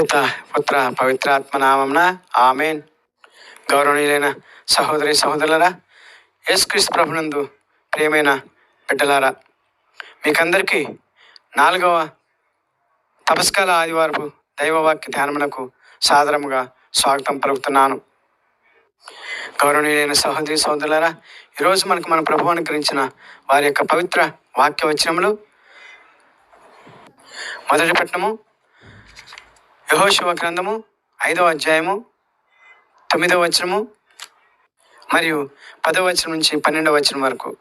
పిత పుత్ర పవిత్రాత్మ నామంన ఆమెన్. గౌరవనీయులైన సహోదరి సహోదరులరా యేసుక్రీస్తు ప్రభునందు ప్రియమైన బిడ్డలారా మీకందరికీ నాలుగవ తపస్కాల ఆదివారపు దైవవాక్య ధ్యానమునకు సాదరముగా స్వాగతం పలుకుతున్నాను. గౌరవనీయులైన సహోదరి సహోదరులారా ఈరోజు మనకు మన ప్రభు అనుగ్రహించిన వారి యొక్క పవిత్ర వాక్య వచనములు మొదటి పట్టణము యహోశివ గ్రంథము ఐదవ అధ్యాయము తొమ్మిదవ వచనము మరియు పదవ వచనం నుంచి పన్నెండవ వచనం వరకు.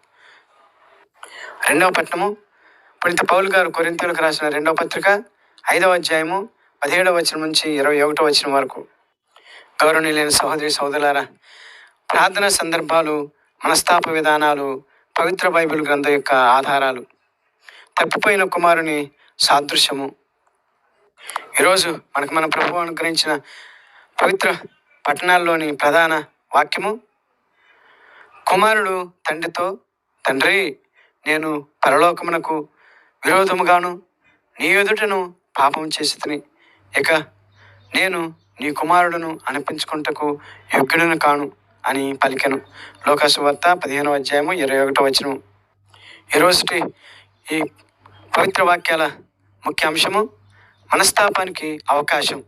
రెండవ పట్టణము పుణిత పౌల్ గారు కొరింతలకు రాసిన రెండవ పత్రిక ఐదవ అధ్యాయము పదిహేడవ వచనం నుంచి ఇరవై ఒకటో వచనం వరకు. గౌరవనీయులైన సహోదరి సహోదరులారా ప్రార్థన సందర్భాలు మనస్తాప విధానాలు పవిత్ర బైబిల్ గ్రంథం యొక్క ఆధారాలు తప్పిపోయిన కుమారుని సాదృశ్యము ఈరోజు మనకు మన ప్రభు అనుగ్రహించిన పవిత్ర పట్టణాల్లోని ప్రధాన వాక్యము కుమారుడు తండ్రితో తండ్రి నేను పరలోకమునకు విరోధముగాను నీ ఎదుటను పాపం చేసి ఇక నేను నీ కుమారుడును అనిపించుకుంటకు యోగ్యుడును కాను అని పలికెను. లోకాసు వార్త పదిహేనవ అధ్యాయము ఇరవై ఒకటో వచనం ఈరోజుటి ఈ పవిత్ర వాక్యాల ముఖ్య అంశము మనస్తాపానికి అవకాశం.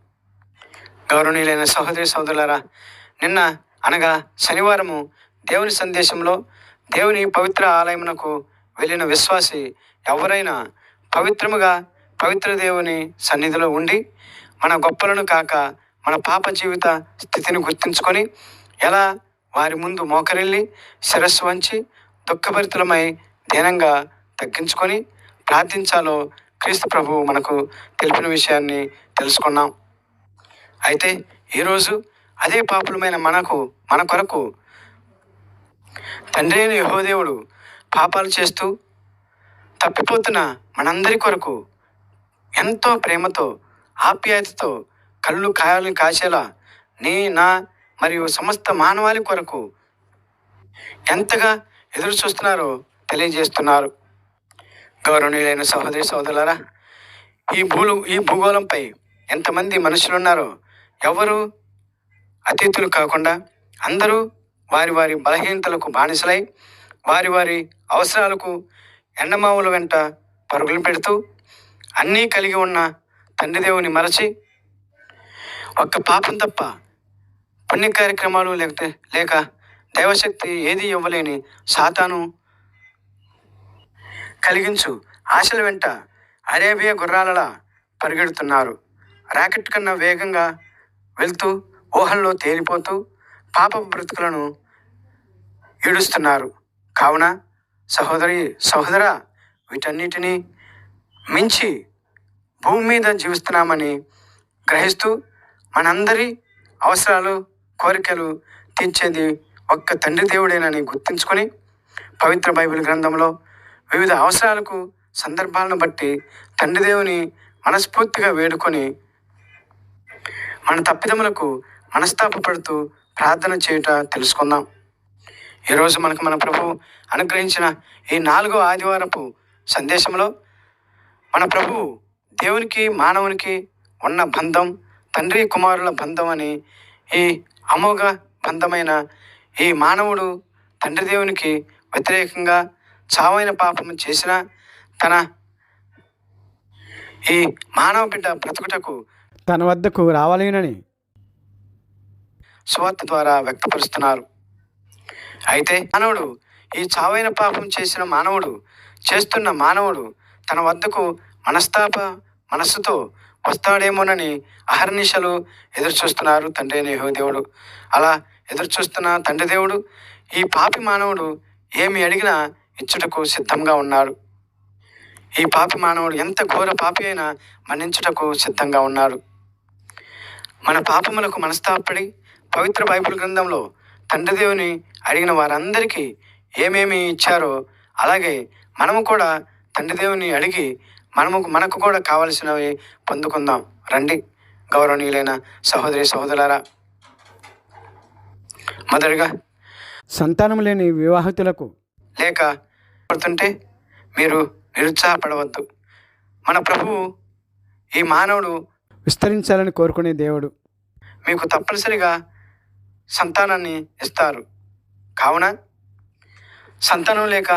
గౌరవనీయులైన సహోదరి సహోదరులారా నిన్న అనగా శనివారము దేవుని సందేశంలో దేవుని పవిత్ర ఆలయమునకు వెళ్ళిన విశ్వాసి ఎవరైనా పవిత్రముగా పవిత్ర దేవుని సన్నిధిలో ఉండి మన గొప్పలను కాక మన పాప జీవిత స్థితిని గుర్తుంచుకొని ఎలా వారి ముందు మోకరిల్లి శిరస్సు వంచి దుఃఖభరితులమై దీనంగా తగ్గించుకొని ప్రార్థించాలో క్రీస్తు ప్రభువు మనకు తెలిపిన విషయాన్ని తెలుసుకున్నాం. అయితే ఈరోజు అదే పాపులమైన మనకు మన కొరకు తండ్రి అయిన యహోదేవుడు పాపాలు చేస్తూ తప్పిపోతున్న మనందరి కొరకు ఎంతో ప్రేమతో ఆప్యాయతతో కళ్ళు కాయాలు కాచేలా నీ నా మరియు సమస్త మానవాళి కొరకు ఎంతగా ఎదురు చూస్తున్నారో తెలియజేస్తున్నారు. గౌరవనీయులైన సహోదరి సోదరులారా ఈ భూలు ఈ భూగోళంపై ఎంతమంది మనుషులు ఉన్నారో ఎవరు అతిథులు కాకుండా అందరూ వారి వారి బలహీనతలకు బానిసలై వారి వారి అవసరాలకు ఎండమావుల వెంట పరుగులు పెడుతూ అన్నీ కలిగి ఉన్న తండ్రిదేవుని మరచి ఒక్క పాపం తప్ప పుణ్య కార్యక్రమాలు లేకపోతే లేక దైవశక్తి ఏది ఇవ్వలేని సాతాను కలిగించు. ఆశల వెంట అరేబియా గుర్రాలలా పరిగెడుతున్నారు. రాకెట్ కన్నా వేగంగా వెళ్తూ ఊహల్లో తేలిపోతూ పాప బ్రతుకులను ఈడుస్తున్నారు కావున సహోదరి సహోదర వీటన్నిటినీ మించి భూమి మీద జీవిస్తున్నామని గ్రహిస్తూ మనందరి అవసరాలు కోరికలు తీర్చేది ఒక్క తండ్రి దేవుడేనని గుర్తుంచుకొని పవిత్ర బైబిల్ గ్రంథంలో వివిధ అవసరాలకు సందర్భాలను బట్టి తండ్రి దేవుని మనస్ఫూర్తిగా వేడుకొని మన తప్పిదములకు మనస్తాపపడుతూ ప్రార్థన చేయుట తెలుసుకుందాం. ఈరోజు మనకు మన ప్రభు అనుగ్రహించిన ఈ నాలుగో ఆదివారపు సందేశంలో మన ప్రభు దేవునికి మానవునికి ఉన్న బంధం తండ్రి కుమారుల బంధం అని ఈ అమోఘ బంధమైన ఈ మానవుడు తండ్రి దేవునికి వ్యతిరేకంగా చావైన పాపము చేసిన తన ఈ మానవ బిడ్డ బ్రతుకుటకు తన వద్దకు రావాలేనని సువార్త ద్వారా వ్యక్తపరుస్తున్నారు. అయితే మానవుడు ఈ చావైన పాపం చేసిన మానవుడు చేస్తున్న మానవుడు తన వద్దకు మనస్తాప మనస్సుతో వస్తాడేమోనని అహర్నిశలు ఎదురుచూస్తున్నారు తండ్రి నేహో దేవుడు. అలా ఎదురుచూస్తున్న తండ్రి దేవుడు ఈ పాపి మానవుడు ఏమి అడిగినా ఇచ్చుటకు సిద్ధంగా ఉన్నాడు ఈ పాపి మానవుడు ఎంత ఘోర పాపి అయినా మన్నించుటకు సిద్ధంగా ఉన్నాడు మన పాపములకు మనస్తాపడి పవిత్ర బైబిల్ గ్రంథంలో తండ్రి దేవుని అడిగిన వారందరికీ ఏమేమి ఇచ్చారో అలాగే మనము కూడా తండ్రి దేవుని అడిగి మనము మనకు కూడా కావలసినవి పొందుకుందాం. రండి. గౌరవనీయులైన సహోదరి సహోదరులారా మొదటిగా సంతానం లేని వివాహితులకు లేక పడుతుంటే మీరు నిరుత్సాహపడవద్దు. మన ప్రభువు ఈ మానవుడు విస్తరించాలని కోరుకునే దేవుడు. మీకు తప్పనిసరిగా సంతానాన్ని ఇస్తారు. కావున సంతానం లేక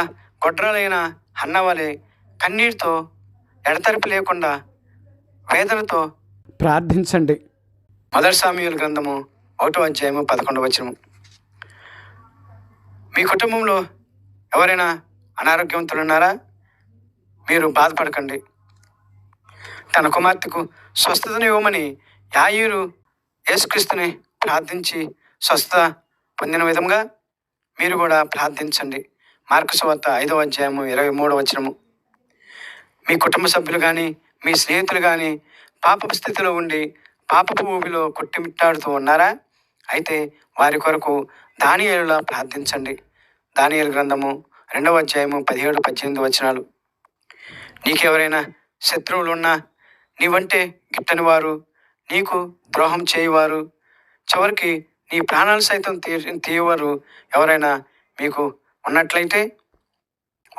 గొడ్రాలైన హన్నవలే కన్నీటితో ఎడతెరిపి లేకుండా వేదనతో ప్రార్థించండి. మొదటి సామ్యుల గ్రంథము ఒకటో అధ్యాయము పదకొండవ వచనము. మీ కుటుంబంలో ఎవరైనా అనారోగ్యవంతులు ఉన్నారా మీరు బాధపడకండి. తన కుమార్తెకు స్వస్థతను ఇవ్వమని యాయూరు యేసుక్రీస్తుని ప్రార్థించి స్వస్థత పొందిన విధంగా మీరు కూడా ప్రార్థించండి. మార్కు సువార్త ఐదవ అధ్యాయము ఇరవై మూడవ వచనము. మీ కుటుంబ సభ్యులు కానీ మీ స్నేహితులు కానీ పాపపు స్థితిలో ఉండి పాపపు ఊబిలో కొట్టిమిట్టాడుతూ ఉన్నారా? అయితే వారి కొరకు దానియేలులా ప్రార్థించండి. దానియల్ గ్రంథము రెండవ అధ్యాయము పదిహేడు పద్దెనిమిది వచనాలు. నీకెవరైనా శత్రువులు ఉన్నా నీవంటే గిట్టని వారు నీకు ద్రోహం చేయవారు చివరికి నీ ప్రాణాలు సైతం తీ తీయవారు ఎవరైనా మీకు ఉన్నట్లయితే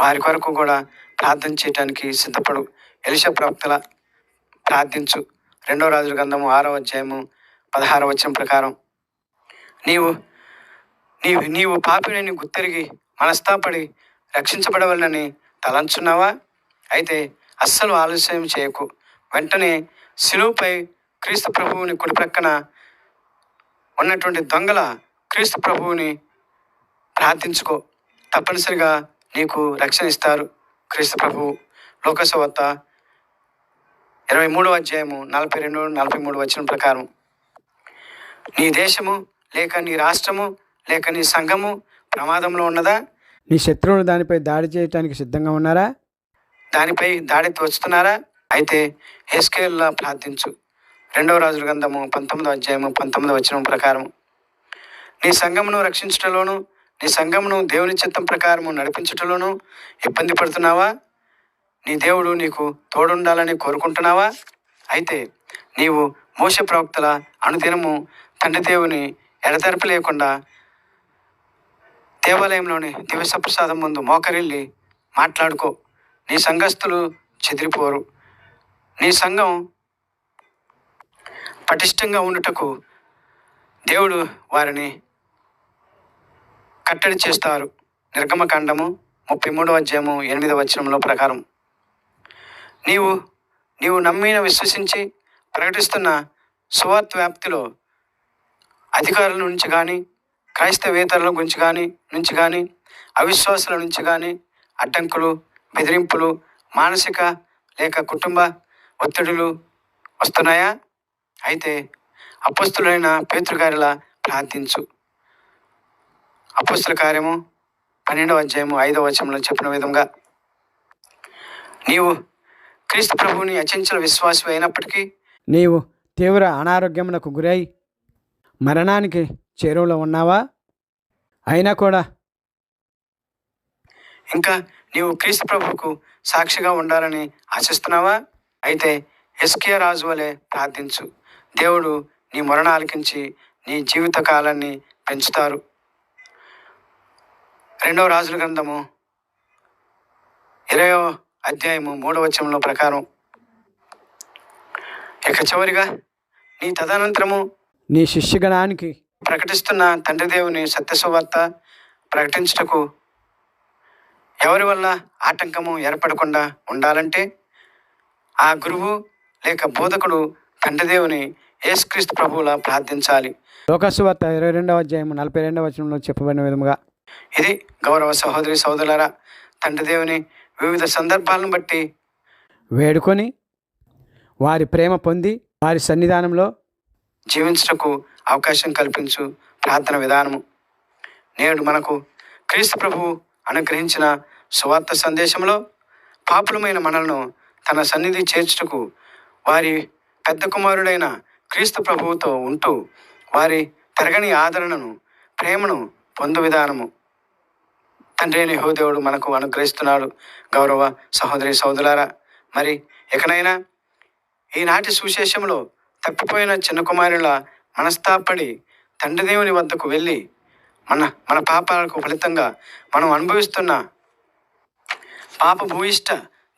వారి కొరకు కూడా ప్రార్థన చేయటానికి సిద్ధపడు. ఎలిష ప్రవక్తల ప్రార్థించు. రెండో రాజుల గ్రంథము ఆరో అధ్యాయము పదహారవ వచనం ప్రకారం. నీవు నీవు నీవు పాపిని గుర్తిరిగి మనస్తాపడి రక్షించబడవలనని తలంచున్నావా? అయితే అస్సలు ఆలస్యం చేయకు. వెంటనే శిలువుపై క్రీస్తు ప్రభువుని కుడి ప్రక్కన ఉన్నటువంటి దొంగల క్రీస్తు ప్రభువుని ప్రార్థించుకో. తప్పనిసరిగా నీకు రక్షణ ఇస్తారు క్రీస్తు ప్రభువు లోకసవత్త ఇరవై మూడవ అధ్యాయము నలభై రెండు నలభై మూడు వచ్చిన ప్రకారం. నీ దేశము లేక నీ రాష్ట్రము లేక నీ సంఘము ప్రమాదంలో ఉన్నదా? నీ శత్రువులు దానిపై దాడి చేయటానికి సిద్ధంగా ఉన్నారా? దానిపై దాడి తోచుతున్నారా అయితే హెస్కేల్లా ప్రార్థించు. రెండవ రాజుల గ్రంథము పంతొమ్మిదో అధ్యాయము పంతొమ్మిదో వచనం ప్రకారం నీ సంఘమును రక్షించటలోను నీ సంఘమును దేవుని చిత్తం ప్రకారము నడిపించటలోను ఇబ్బంది పడుతున్నావా? నీ దేవుడు నీకు తోడుండాలని కోరుకుంటున్నావా? అయితే నీవు మోస ప్రవక్తల అనుదినము తండ్రి దేవుని ఎడతెరపి లేకుండా దేవాలయంలోని దివస ప్రసాదం ముందు మోకరిల్లి మాట్లాడుకో. నీ సంఘస్థులు చెదిరిపోరు. నీ సంఘం పటిష్టంగా ఉండుటకు దేవుడు వారిని కట్టడి చేస్తారు. నిర్గమకాండము ముప్పై మూడవ అధ్యాయము ఎనిమిదవ వచనంలో ప్రకారం. నీవు నీవు నమ్మిన విశ్వసించి ప్రకటిస్తున్న సువార్త వ్యాప్తిలో అధికారుల నుంచి కానీ క్రైస్తవేతరుల గురించి కానీ నుంచి కానీ అవిశ్వాసుల నుంచి కానీ అడ్డంకులు బెదిరింపులు మానసిక లేక కుటుంబ ఒత్తిడులు వస్తున్నాయా? అయితే అపస్తులైన పేతృగారిలా ప్రార్థించు. అపస్తుల కార్యము పన్నెండవ అధ్యాయము ఐదవ వచనంలో చెప్పిన విధంగా నీవు క్రీస్తు ప్రభువుని అచంచల విశ్వాసం అయినప్పటికీ నీవు తీవ్ర అనారోగ్యములకు గురై మరణానికి చేరువలో ఉన్నావా? అయినా కూడా. ఇంకా నీవు క్రీస్తు ప్రభువుకు సాక్షిగా ఉండాలని ఆశిస్తున్నావా? అయితే ఎస్కియా రాజు వలె ప్రార్థించు. దేవుడు నీ మరణ ఆలకించి నీ జీవిత కాలాన్ని పెంచుతారు. రెండవ రాజుల గ్రంథము ఇరవయో అధ్యాయము మూడవ వచనంలో ప్రకారం ఇక చివరిగా నీ తదనంతరము నీ శిష్యగణానికి ప్రకటిస్తున్న తండ్రి దేవుని సత్యసువార్త ప్రకటించుటకు ఎవరి వల్ల ఆటంకము ఏర్పడకుండా ఉండాలంటే ఆ గురువు లేక బోధకుడు తండ్రి దేవుని యేసుక్రీస్తు ప్రభువులా ప్రార్థించాలి. లోకసువార్త ఇరవై రెండవ అధ్యాయం నలభై రెండవ వచనంలో చెప్పబడిన విధముగా ఇది గౌరవ సహోదరి సహోదరులారా తండ్రి దేవుని వివిధ సందర్భాలను బట్టి వేడుకొని వారి ప్రేమ పొంది వారి సన్నిధానంలో జీవించుటకు అవకాశం కల్పించు ప్రార్థన విధానము. నేడు మనకు క్రీస్తు ప్రభువు అనుగ్రహించిన సువార్త సందేశంలో పాపులమైన మనలను తన సన్నిధి చేర్చుటకు వారి పెద్ద కుమారుడైన క్రీస్తు ప్రభువుతో ఉంటూ వారి తరగని ఆదరణను ప్రేమను పొందు విధానము. తండ్రి అయిన యెహోవాదేవుడు మనకు అనుగ్రహిస్తున్నాడు. గౌరవ సహోదరి సహోదరులారా మరి ఎకనైనా ఈనాటి సుశేషంలో తప్పిపోయిన చిన్న కుమారుల మనస్తాపడి తండ్రి దేవుని వద్దకు వెళ్ళి మన మన పాపాలకు ఫలితంగా మనం అనుభవిస్తున్న పాప భూయిష్ట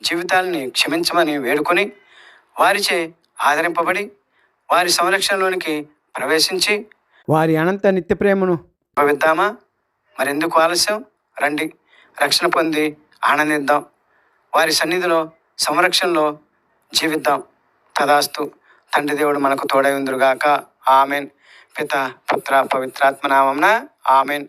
జీవితాలని క్షమించమని వేడుకొని వారిచే ఆదరింపబడి వారి సంరక్షణలోనికి ప్రవేశించి వారి అనంత నిత్య ప్రేమను భవిద్దామా? మరెందుకు ఆలస్యం? రండి రక్షణ పొంది ఆనందిద్దాం. వారి సన్నిధిలో సంరక్షణలో జీవిద్దాం. తదాస్తు. తండ్రి దేవుడు మనకు తోడై ఉందరుగాక. ఆమెన్. పిత పుత్ర పవిత్రాత్మ నామంన ఆమెన్.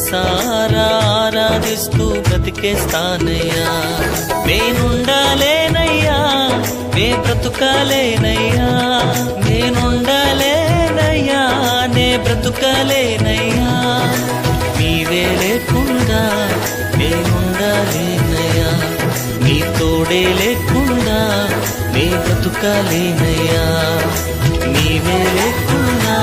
మనసారా ఆరాధిస్తూ బ్రతికేస్తానయ్యా నేనుండాలేనయ్యా నే బ్రతుకాలేనయ్యా. నేనుండాలేనయ్యా నే బ్రతుకాలేనయ్యా. నీవే లేకుండా నేనుండాలేనయ్యా నీ తోడే లేకుండా నే బ్రతుకాలేనయ్యా. నీవే లేకుండా